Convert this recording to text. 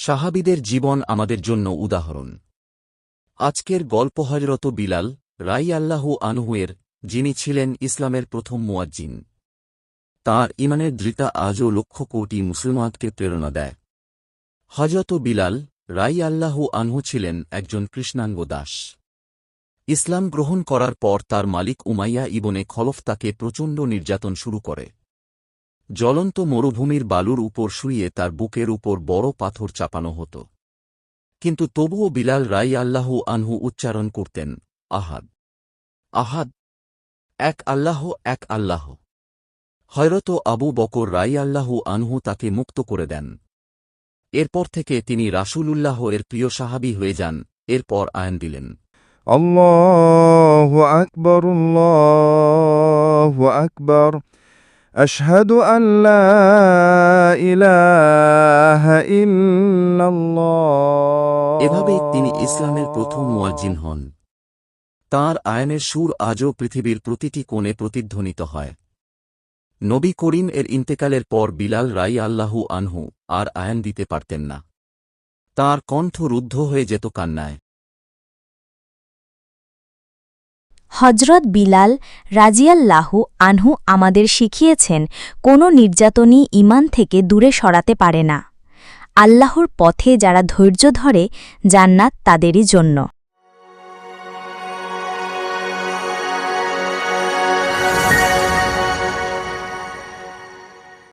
সাহাবিদের জীবন আমাদের জন্য উদাহরণ। আজকের গল্প হজরত বিলাল রাই আল্লাহু আনহুয়ের, যিনি ছিলেন ইসলামের প্রথম মুয়াজ্জিন। তাঁর ইমানের দৃতা আজও লক্ষ কোটি মুসলমানকে প্রেরণা দেয়। হজরত বিলাল রাই আল্লাহু আনহু ছিলেন একজন কৃষ্ণাঙ্গ দাস। ইসলাম গ্রহণ করার পর তার মালিক উমাইয়া ইবনে খলফ তাকে প্রচণ্ড নির্যাতন শুরু করে। জ্বলন্ত মরুভূমির বালুর উপর শুয়ে তার বুকের উপর বড় পাথর চাপানো হতো। কিন্তু তবুও বিলাল রাই আল্লাহু আনহু উচ্চারণ করতেন, আহাদ। আহাদ। এক আল্লাহ এক আল্লাহ। হয়রত আবু বকর রাই আল্লাহু আনহু তাকে মুক্ত করে দেন। এরপর থেকে তিনি রাসূলুল্লাহ এর প্রিয় সাহাবি হয়ে যান, এরপর আয়ন দিলেন। আকবর আকবর। أشهد أن لا إله إلا الله এভাবে তিনি ইসলামের প্রথম মুয়াজ্জিন হন তাঁর আয়নের সুর আজও পৃথিবীর প্রতিটি কোণে প্রতিধ্বনিত হয় নবী করিম এর ইন্তেকালের পর বিলাল রাই আল্লাহু আনহু আর আয়ন দিতে পারতেন না তাঁর কণ্ঠ রুদ্ধ হয়ে যেত কান্নায় হজরত বিলাল রাজিয়াল্লাহু আনহু আমাদের শিখিয়েছেন, কোনো নির্যাতনই ইমান থেকে দূরে সরাতে পারে না। আল্লাহর পথে যারা ধৈর্য ধরে, জান্নাত তাদেরই জন্য।